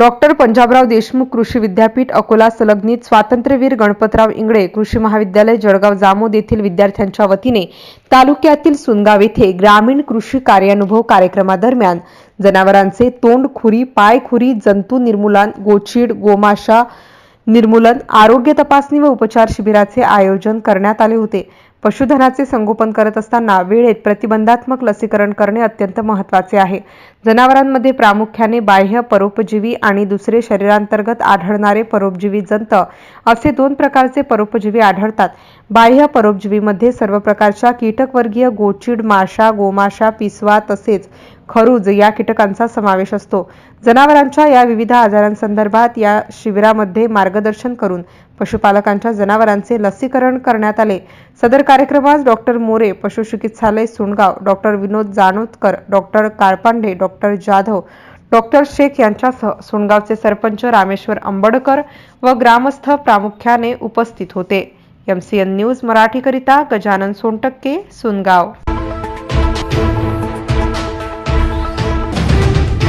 Doctor Panjabrao Deshmukh कृषी विद्यापीठ अकोला संलग्नित स्वातंत्र्यवीर गणपतराव इंगळे कृषी महाविद्यालय जळगाव जामोद येथील विद्यार्थ्यांच्या वतीने तालुक्यातील सुनगाव येथे ग्रामीण कृषी कार्यानुभव कार्यक्रमादरम्यान जनावरांचे तोंड खुरी पाय खुरी जंतू निर्मूलन गोचीड गोमाशा निर्मूलन आरोग्य तपासणी व उपचार शिबिराचे आयोजन करण्यात आले होते. पशुधनाचे संगोपन करत असताना वेळेत प्रतिबंधात्मक लसीकरण करणे अत्यंत महत्त्वाचे आहे. जनावरांमध्ये प्रामुख्याने बाह्य परोपजीवी आणि दुसरे शरीरांतर्गत आढळणारे परोपजीवी जंत असे दोन प्रकारचे परोपजीवी आढळतात. बाह्य परोपजीवीमध्ये सर्व प्रकारच्या कीटकवर्गीय गोचिड माशा गोमाशा पिसवा तसेच खरूज या कीटकांचा समावेश असतो. जनावरांच्या या विविध आजारांसंदर्भात या शिबिरामध्ये मार्गदर्शन करून पशुपालकांच्या जनावरांचे लसीकरण करण्यात आले. सदर कार्यक्रमास doctor More पशुचिकित्सालय Sungaon doctor Vinod Janotkar doctor Karpande doctor Jadhav doctor Shaikh यांच्यासह सुणगावचे सरपंच रामेश्वर आंबडकर व ग्रामस्थ प्रामुख्याने उपस्थित होते. एमसीएन न्यूज मराठीकरिता गजानन सोनटक्के सुनगाव.